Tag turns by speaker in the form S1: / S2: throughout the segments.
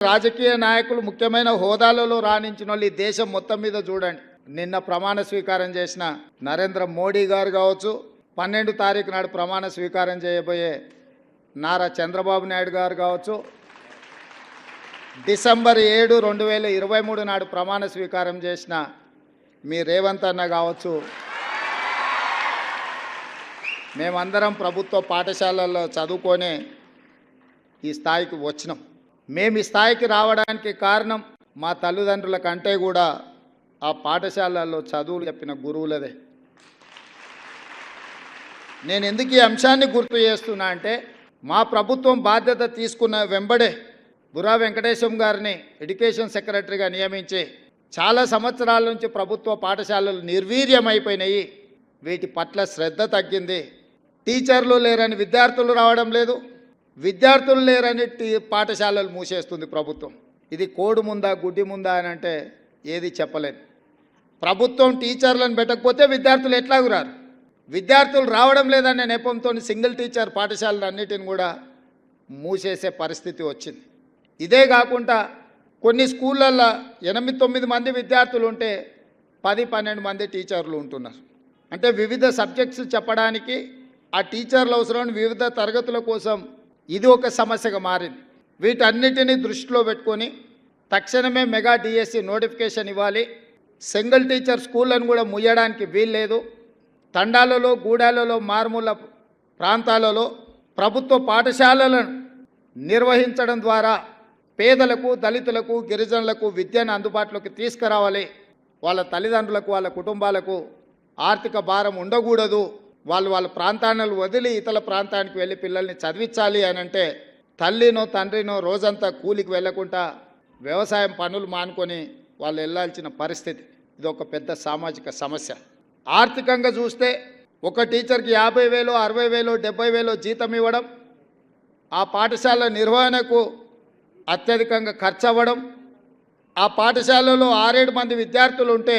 S1: రాజకీయ నాయకులు ముఖ్యమైన హోదాలలో రాణించిన వాళ్ళు ఈ దేశం మొత్తం మీద చూడండి. నిన్న ప్రమాణ స్వీకారం చేసిన నరేంద్ర మోడీ గారు కావచ్చు పన్నెండు తారీఖు నాడు ప్రమాణ స్వీకారం చేయబోయే నారా చంద్రబాబు నాయుడు గారు కావచ్చు డిసెంబర్ ఏడు రెండు వేల ఇరవై మూడు నాడు ప్రమాణ స్వీకారం చేసిన మీ రేవంత్ అన్న కావచ్చు మేమందరం ప్రభుత్వ పాఠశాలల్లో చదువుకొని ఈ స్థాయికి వచ్చినాం. మేము ఈ స్థాయికి రావడానికి కారణం మా తల్లిదండ్రుల కంటే కూడా ఆ పాఠశాలల్లో చదువులు చెప్పిన గురువులదే. నేను ఎందుకు ఈ అంశాన్ని గుర్తు చేస్తున్నా అంటే మా ప్రభుత్వం బాధ్యత తీసుకున్న వెంబడే బురా వెంకటేశం గారిని ఎడ్యుకేషన్ సెక్రటరీగా నియమించి చాలా సంవత్సరాల నుంచి ప్రభుత్వ పాఠశాలలు నిర్వీర్యమైపోయినాయి. వీటి పట్ల శ్రద్ధ తగ్గింది. టీచర్లు లేరని విద్యార్థులు రావడం లేదు. విద్యార్థులు లేరని టీ పాఠశాలలు మూసేస్తుంది ప్రభుత్వం. ఇది కోడు ముందా గుడ్డి ముందా అని అంటే ఏది చెప్పలేదు ప్రభుత్వం టీచర్లను పెట్టకపోతే విద్యార్థులు ఎట్లాగురారు విద్యార్థులు రావడం లేదనే నెపంతో సింగిల్ టీచర్ పాఠశాలలు అన్నిటిని కూడా మూసేసే పరిస్థితి వచ్చింది. ఇదే కాకుండా కొన్ని స్కూళ్ళల్లో ఎనిమిది తొమ్మిది మంది విద్యార్థులు ఉంటే పది పన్నెండు మంది టీచర్లు ఉంటున్నారు. అంటే వివిధ సబ్జెక్ట్స్ చెప్పడానికి ఆ టీచర్లు అవసరం వివిధ తరగతుల కోసం ఇది ఒక సమస్యగా మారింది. వీటన్నిటిని దృష్టిలో పెట్టుకొని తక్షణమే మెగా డిఎస్సి నోటిఫికేషన్ ఇవ్వాలి. సింగిల్ టీచర్ స్కూళ్ళను కూడా ముయ్యడానికి వీల్లేదు. తండాలలో గూడాలలో మారుమూల ప్రాంతాలలో ప్రభుత్వ పాఠశాలలను నిర్వహించడం ద్వారా పేదలకు దళితులకు గిరిజనులకు విద్యను అందుబాటులోకి తీసుకురావాలి. వాళ్ళ తల్లిదండ్రులకు వాళ్ళ కుటుంబాలకు ఆర్థిక భారం ఉండకూడదు. వాళ్ళు వాళ్ళ ప్రాంతాలను వదిలి ఇతర ప్రాంతానికి వెళ్ళి పిల్లల్ని చదివించాలి అని అంటే తల్లినో తండ్రినో రోజంతా కూలికి వెళ్ళకుండా వ్యవసాయం పనులు మానుకొని వాళ్ళు వెళ్ళాల్సిన పరిస్థితి. ఇది ఒక పెద్ద సామాజిక సమస్య. ఆర్థికంగా చూస్తే ఒక టీచర్కి యాభై వేలు అరవై వేలు డెబ్బై వేలు జీతం ఇవ్వడం ఆ పాఠశాల నిర్వహణకు అత్యధికంగా ఖర్చు అవ్వడం ఆ పాఠశాలలో ఆరేడు మంది విద్యార్థులు ఉంటే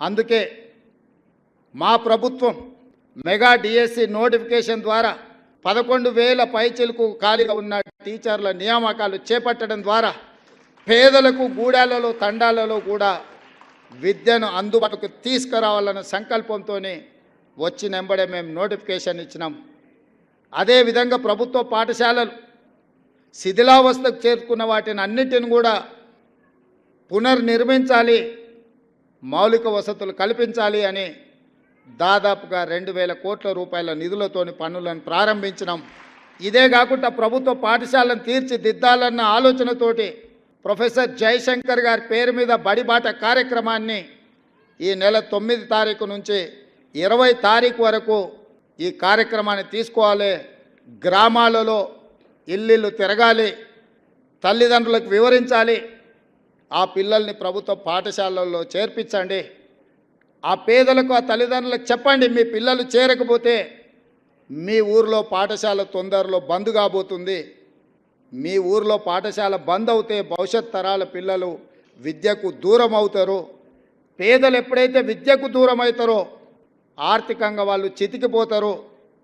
S1: అందుకే మా ప్రభుత్వం మెగా డిఎస్సి నోటిఫికేషన్ ద్వారా పదకొండు వేల పైచిలకు ఖాళీగా ఉన్న టీచర్ల నియామకాలు చేపట్టడం ద్వారా పేదలకు గూడాలలో తండాలలో కూడా విద్యను అందుబాటుకు తీసుకురావాలన్న సంకల్పంతో వచ్చినెంబడే మేము నోటిఫికేషన్ ఇచ్చినాం. అదేవిధంగా ప్రభుత్వ పాఠశాలలు శిథిలావస్థకు చేరుకున్న వాటిని అన్నిటిని కూడా పునర్నిర్మించాలి. మౌలిక వసతులు కల్పించాలి అని దాదాపుగా రెండు వేల కోట్ల రూపాయల నిధులతోని పనులను ప్రారంభించినాం. ఇదే కాకుండా ప్రభుత్వ పాఠశాలను తీర్చిదిద్దాలన్న ఆలోచనతోటి ప్రొఫెసర్ జయశంకర్ గారి పేరు మీద బడిబాట కార్యక్రమాన్ని ఈ నెల తొమ్మిది తారీఖు నుంచి ఇరవై తారీఖు వరకు ఈ కార్యక్రమాన్ని తీసుకోవాలి. గ్రామాలలో ఇల్లు తిరగాలి. తల్లిదండ్రులకు వివరించాలి. ఆ పిల్లల్ని ప్రభుత్వ పాఠశాలల్లో చేర్పించండి. ఆ పేదలకు ఆ తల్లిదండ్రులకు చెప్పండి మీ పిల్లలు చేరకపోతే మీ ఊర్లో పాఠశాల తొందరలో బంద్ కాబోతుంది. మీ ఊర్లో పాఠశాల బంద్ అవుతే భవిష్యత్ తరాల పిల్లలు విద్యకు దూరం అవుతారు. పేదలు ఎప్పుడైతే విద్యకు దూరం అవుతారో ఆర్థికంగా వాళ్ళు చితికిపోతారో.